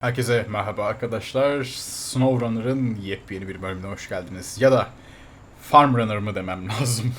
Herkese merhaba arkadaşlar. SnowRunner'ın yepyeni bir bölümüne hoş geldiniz. Ya da Farm Runner mı demem lazım.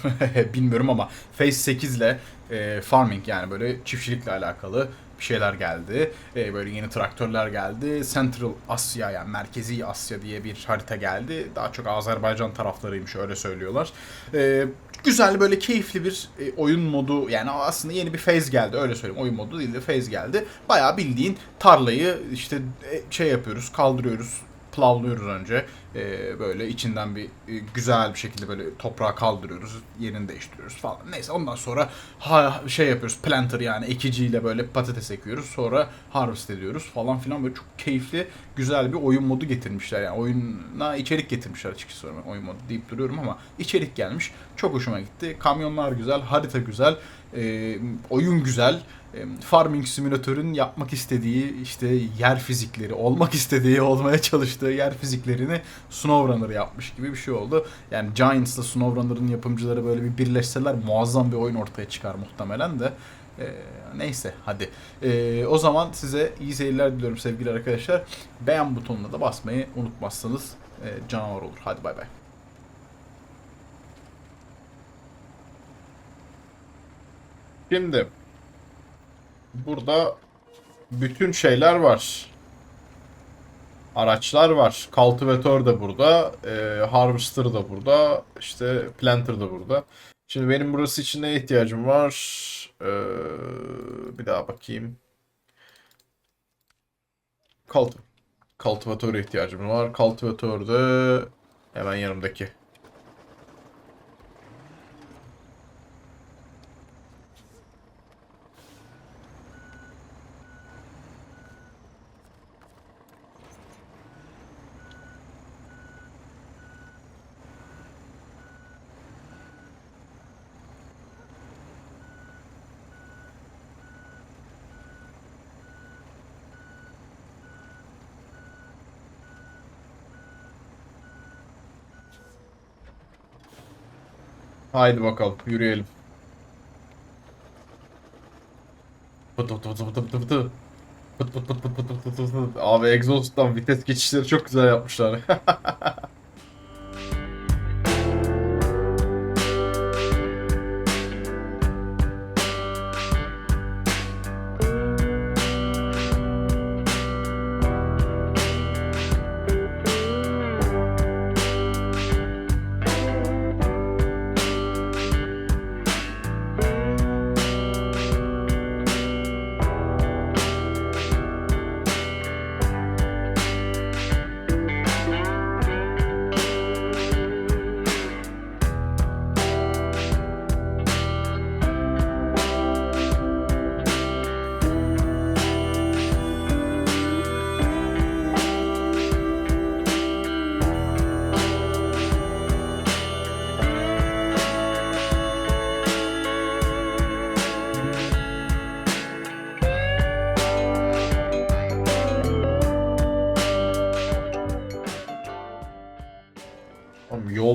Bilmiyorum ama Phase 8 ile e, farming yani böyle çiftçilikle alakalı bir şeyler geldi. E, böyle yeni traktörler geldi. Central Asya yani Merkezi Asya diye bir harita geldi. Daha çok Azerbaycan taraflarıymış öyle söylüyorlar. E, güzel böyle keyifli bir e, oyun modu yani aslında yeni bir phase geldi öyle söyleyeyim oyun modu değil de phase geldi. Bayağı bildiğin tarlayı işte e, şey yapıyoruz kaldırıyoruz plavlıyoruz önce E, böyle içinden bir e, güzel bir şekilde böyle toprağı kaldırıyoruz yerini değiştiriyoruz falan. Neyse ondan sonra ha, şey yapıyoruz planter yani ekiciyle böyle patates ekiyoruz sonra harvest ediyoruz falan filan. Böyle çok keyifli güzel bir oyun modu getirmişler yani. Oyuna içerik getirmişler açıkçası oyun modu deyip duruyorum ama içerik gelmiş. Çok hoşuma gitti. Kamyonlar güzel harita güzel e, oyun güzel e, Farming Simülatör'ün yapmak istediği işte yer fizikleri, olmak istediği, olmaya çalıştığı yer fiziklerini SnowRunner yapmış gibi bir şey oldu. Yani Giants'la SnowRunner'ın yapımcıları böyle bir birleşseler muazzam bir oyun ortaya çıkar muhtemelen de. E, neyse hadi. E, o zaman size iyi seyirler diliyorum sevgili arkadaşlar. Beğen butonuna da basmayı unutmazsanız e, canavar olur. Hadi bay bay. Şimdi burada bütün şeyler var. Araçlar var. Cultivator da burada. E, Harvester da burada. işte Planter da burada. Şimdi benim burası için neye ihtiyacım var? E, bir daha bakayım. Cult Cultivator'a ihtiyacım var. Cultivator da hemen yanımdaki. Haydi bakalım yürüyelim. Pıt pıt pıt pıt pıt pıt. Pıt pıt pıt pıt pıt pıt pıt. Abi egzozdan vites geçişleri çok güzel yapmışlar.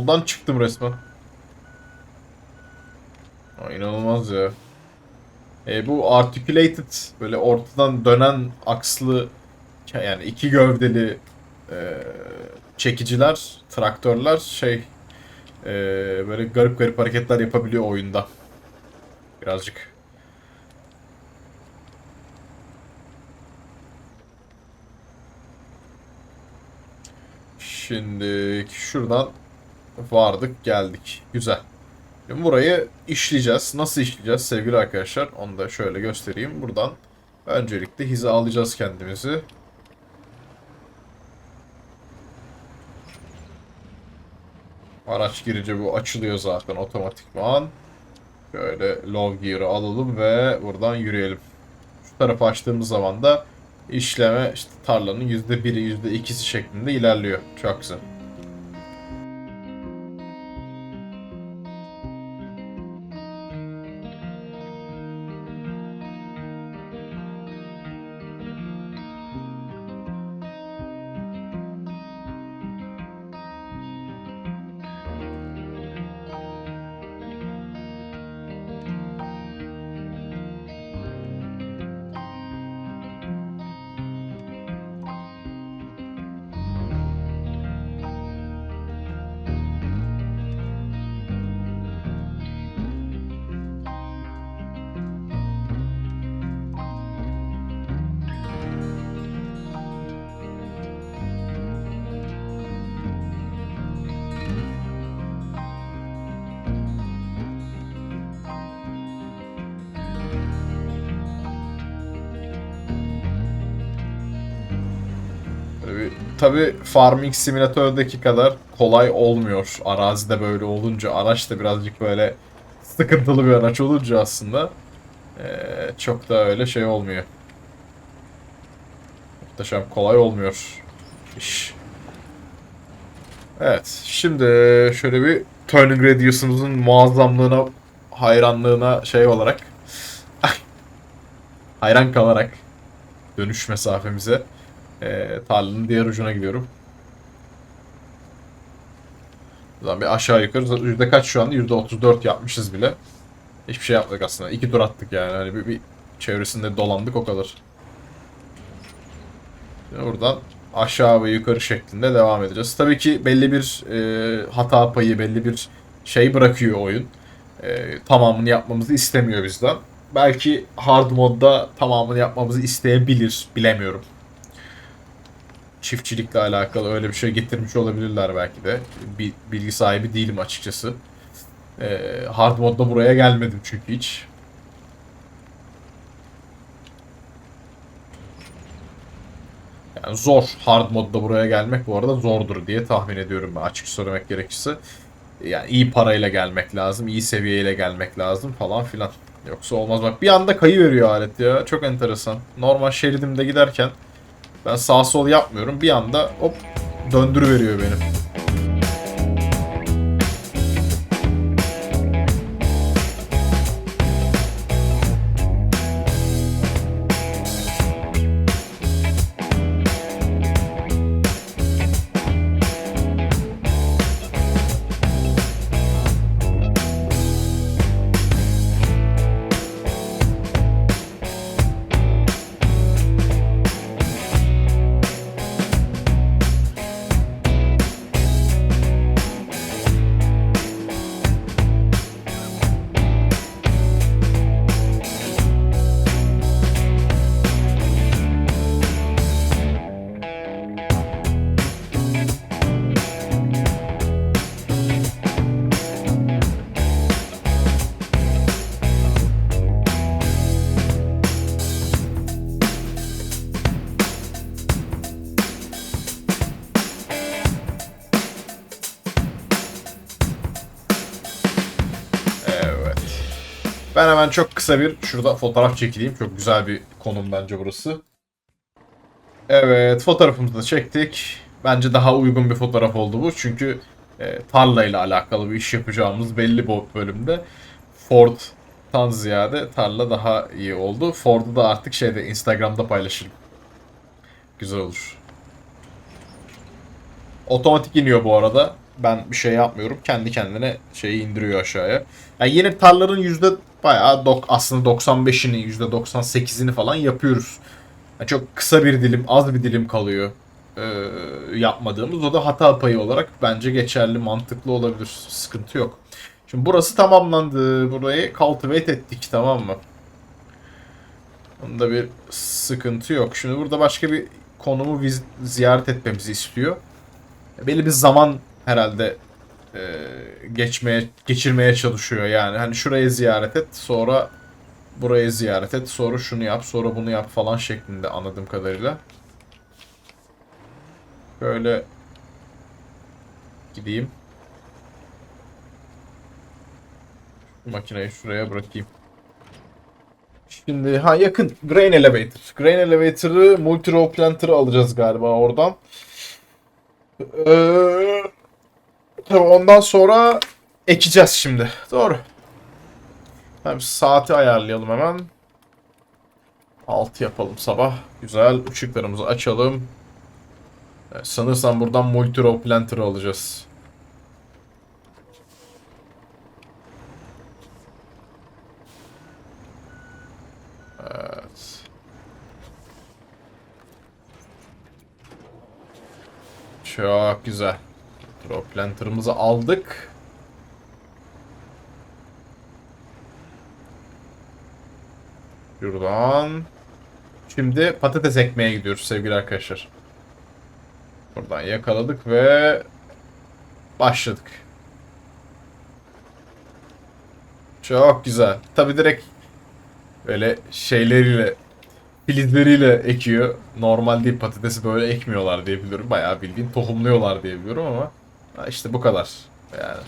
Yoldan çıktım resmen. Aa, inanılmaz ya. E, bu articulated böyle ortadan dönen akslı yani iki gövdeli e, çekiciler, traktörler şey e, böyle garip garip hareketler yapabiliyor oyunda. Birazcık. Şimdi şuradan vardık geldik. Güzel. Şimdi burayı işleyeceğiz. Nasıl işleyeceğiz sevgili arkadaşlar? Onu da şöyle göstereyim. Buradan öncelikle hizalayacağız kendimizi. Araç girince bu açılıyor zaten otomatikman. Şöyle low gear'ı alalım ve buradan yürüyelim. Şu tarafı açtığımız zaman da işleme işte tarlanın %1'i %2'si şeklinde ilerliyor. Çok güzel. Tabi Farming Simulator'daki kadar kolay olmuyor. Arazide böyle olunca araç da birazcık böyle sıkıntılı bir araç olunca aslında ee, çok da öyle şey olmuyor. Muhteşem kolay olmuyor iş. Evet şimdi şöyle bir turning radius'ımızın muazzamlığına hayranlığına şey olarak hayran kalarak dönüş mesafemize ee, tarlanın diğer ucuna gidiyorum. Buradan bir aşağı yukarı yüzde kaç şu anda? Yüzde 34 yapmışız bile. Hiçbir şey yapmadık aslında. İki tur attık yani. Hani bir, bir çevresinde dolandık o kadar. Şimdi buradan aşağı ve yukarı şeklinde devam edeceğiz. Tabii ki belli bir e, hata payı, belli bir şey bırakıyor oyun. E, tamamını yapmamızı istemiyor bizden. Belki hard modda tamamını yapmamızı isteyebilir. Bilemiyorum. Çiftçilikle alakalı öyle bir şey getirmiş olabilirler belki de. Bilgi sahibi değilim açıkçası. E, hard modda buraya gelmedim çünkü hiç. Yani zor. Hard modda buraya gelmek bu arada zordur diye tahmin ediyorum ben açık söylemek gerekirse. Yani iyi parayla gelmek lazım, iyi seviyeyle gelmek lazım falan filan. Yoksa olmaz bak bir anda kayı veriyor alet ya. Çok enteresan. Normal şeridimde giderken ben sağ sol yapmıyorum. Bir anda hop döndürü veriyor benim. Ben hemen çok kısa bir şurada fotoğraf çekileyim. Çok güzel bir konum bence burası. Evet fotoğrafımızı da çektik. Bence daha uygun bir fotoğraf oldu bu. Çünkü e, tarla ile alakalı bir iş yapacağımız belli bu bölümde. Ford'tan ziyade tarla daha iyi oldu. Ford'u da artık şeyde Instagram'da paylaşırım. Güzel olur. Otomatik iniyor bu arada. Ben bir şey yapmıyorum. Kendi kendine şeyi indiriyor aşağıya. Yani yeni tarların yüzde bayağı dok aslında 95'ini yüzde 98'ini falan yapıyoruz. Yani çok kısa bir dilim, az bir dilim kalıyor ee, yapmadığımız. O da hata payı olarak bence geçerli, mantıklı olabilir. Sıkıntı yok. Şimdi burası tamamlandı. Burayı cultivate ettik tamam mı? Bunda bir sıkıntı yok. Şimdi burada başka bir konumu ziyaret etmemizi istiyor. Belli bir zaman herhalde e, geçmeye geçirmeye çalışıyor yani. Hani şurayı ziyaret et, sonra burayı ziyaret et, sonra şunu yap, sonra bunu yap falan şeklinde anladığım kadarıyla. Böyle gideyim. Makineyi şuraya bırakayım. Şimdi ha yakın Grain Elevator. Grain Elevator'ı Multi Row Planter'ı alacağız galiba oradan. Ee, tabii ondan sonra ekeceğiz şimdi. Doğru. Tamam saati ayarlayalım hemen. 6 yapalım sabah. Güzel. Işıklarımızı açalım. Evet, sanırsam buradan Multi Row Planter'ı alacağız. Evet. Çok güzel. Drop Planter'ımızı aldık. Şuradan. Şimdi patates ekmeye gidiyoruz sevgili arkadaşlar. Buradan yakaladık ve başladık. Çok güzel. Tabi direkt böyle şeyleriyle filizleriyle ekiyor. Normal değil patatesi böyle ekmiyorlar diye biliyorum. Bayağı bildiğin tohumluyorlar diye biliyorum ama işte bu kadar. Yani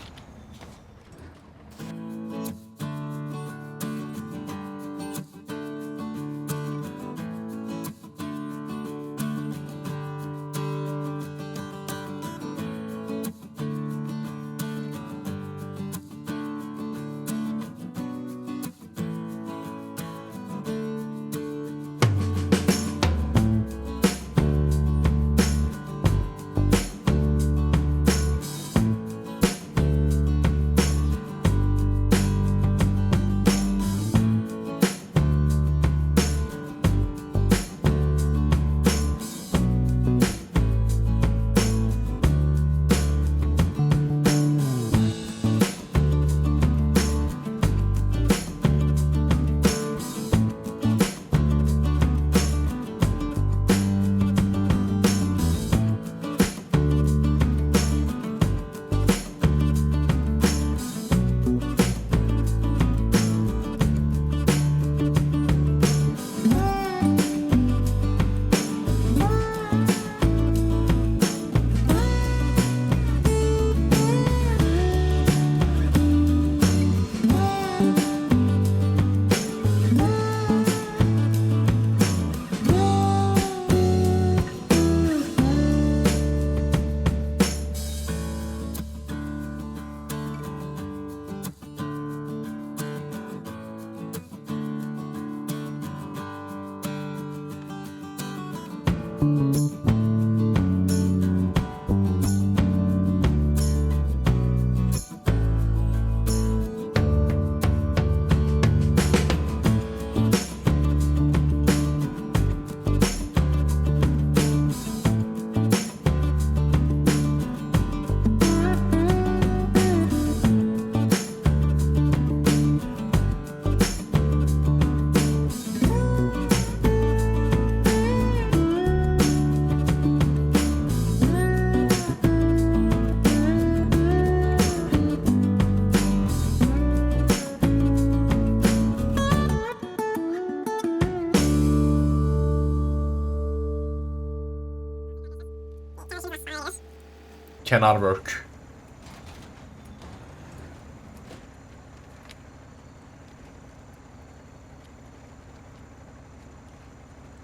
kenar work.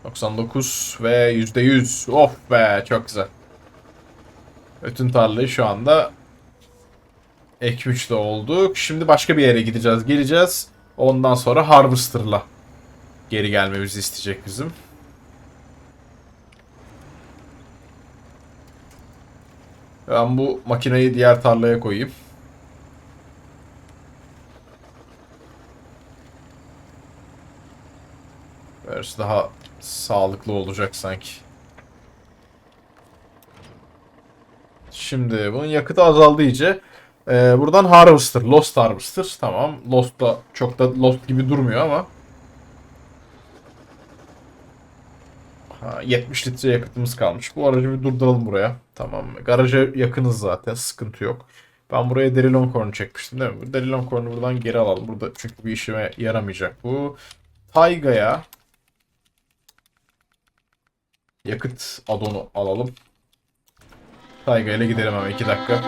...99 ve %100. Of be çok güzel. Bütün tarlayı şu anda ekmiş de olduk. Şimdi başka bir yere gideceğiz. Geleceğiz. Ondan sonra Harvester'la geri gelmemizi isteyecek bizim. Ben bu makineyi diğer tarlaya koyayım. Böylesi daha sağlıklı olacak sanki. Şimdi bunun yakıtı azaldı iyice. Ee, buradan Harvester, Lost Harvester. Tamam. Lost da çok da Lost gibi durmuyor ama. Ha, 70 litre yakıtımız kalmış. Bu aracı bir durduralım buraya. Tamam. Garaja yakınız zaten. Sıkıntı yok. Ben buraya Deri Longhorn'u çekmiştim değil mi? Bu Deri Longhorn'u buradan geri alalım. Burada çünkü bir işime yaramayacak bu. Tayga'ya yakıt adonu alalım. Tayga ile gidelim hemen 2 dakika.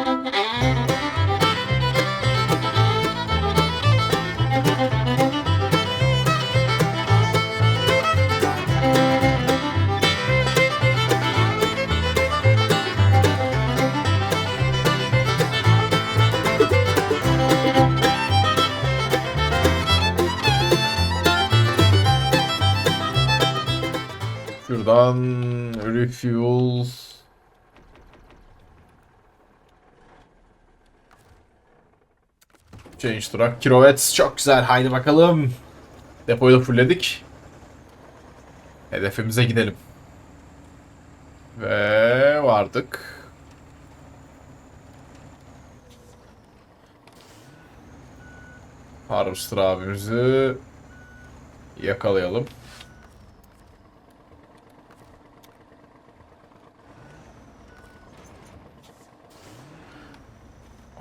Şuradan refuel Change truck. Kilovets çok güzel. Haydi bakalım. Depoyu da fullledik. Hedefimize gidelim. Ve vardık. Harvester abimizi yakalayalım.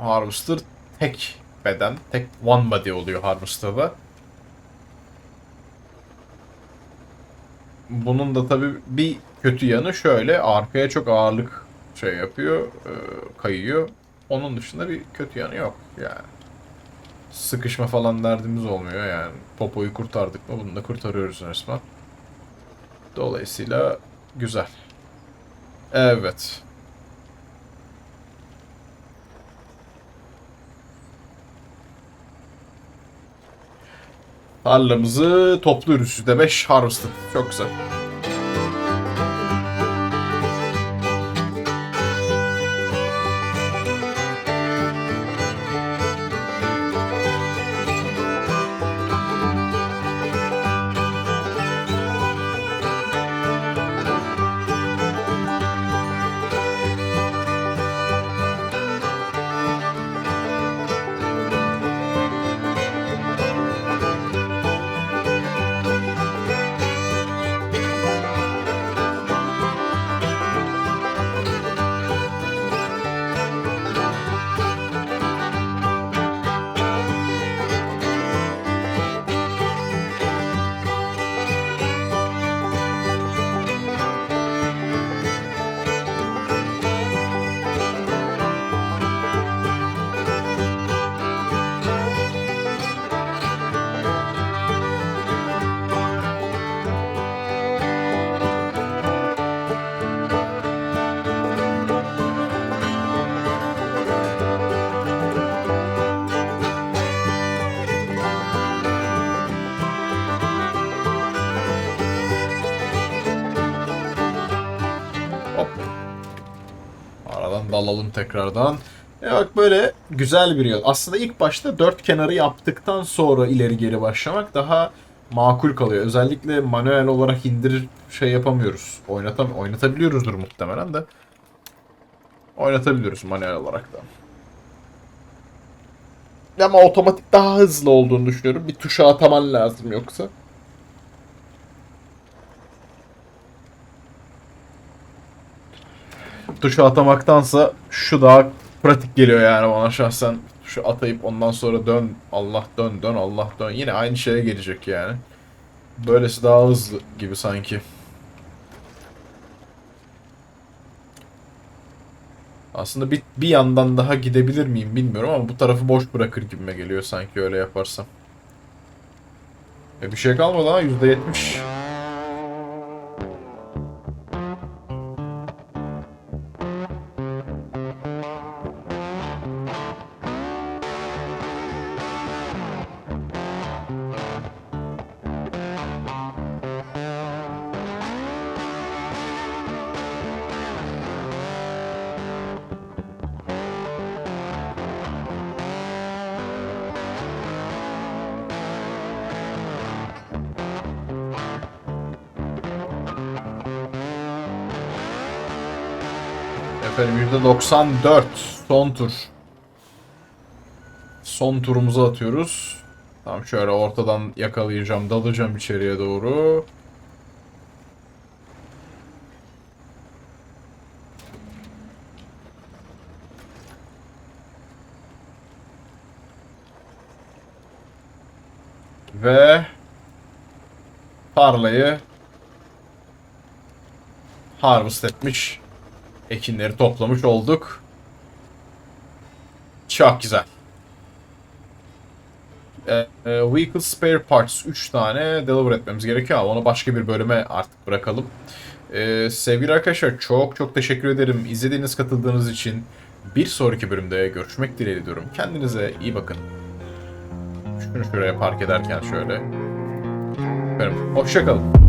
Harvester tek beden, tek one body oluyor Harvester'da. bunun da tabii bir kötü yanı şöyle arkaya çok ağırlık şey yapıyor, e, kayıyor. Onun dışında bir kötü yanı yok yani. Sıkışma falan derdimiz olmuyor yani. Popoyu kurtardık mı bunu da kurtarıyoruz resmen. Dolayısıyla güzel. Evet. Tarlamızı topluyoruz. %5 harvested. Çok güzel. Dalalım tekrardan. E bak böyle güzel bir yol. Aslında ilk başta dört kenarı yaptıktan sonra ileri geri başlamak daha makul kalıyor. Özellikle manuel olarak indir şey yapamıyoruz. Oynatam oynatabiliyoruzdur muhtemelen de. Oynatabiliyoruz manuel olarak da. Ama otomatik daha hızlı olduğunu düşünüyorum. Bir tuşa ataman lazım yoksa. Tuşu atamaktansa şu daha pratik geliyor yani bana şahsen. Şu atayıp ondan sonra dön Allah dön dön Allah dön. Yine aynı şeye gelecek yani. Böylesi daha hızlı gibi sanki. Aslında bir, bir yandan daha gidebilir miyim bilmiyorum ama bu tarafı boş bırakır gibime geliyor sanki öyle yaparsam. E bir şey kalmadı ha %70. Efendim %94 son tur. Son turumuzu atıyoruz. Tam şöyle ortadan yakalayacağım, dalacağım içeriye doğru. Ve tarlayı harvest etmiş ekinleri toplamış olduk. Çok güzel. Ee, e, vehicle spare parts 3 tane deliver etmemiz gerekiyor ama onu başka bir bölüme artık bırakalım. Ee, sevgili arkadaşlar çok çok teşekkür ederim. İzlediğiniz, katıldığınız için bir sonraki bölümde görüşmek dileğiyle diyorum. Kendinize iyi bakın. Şunu şuraya park ederken şöyle. Efendim, hoşçakalın.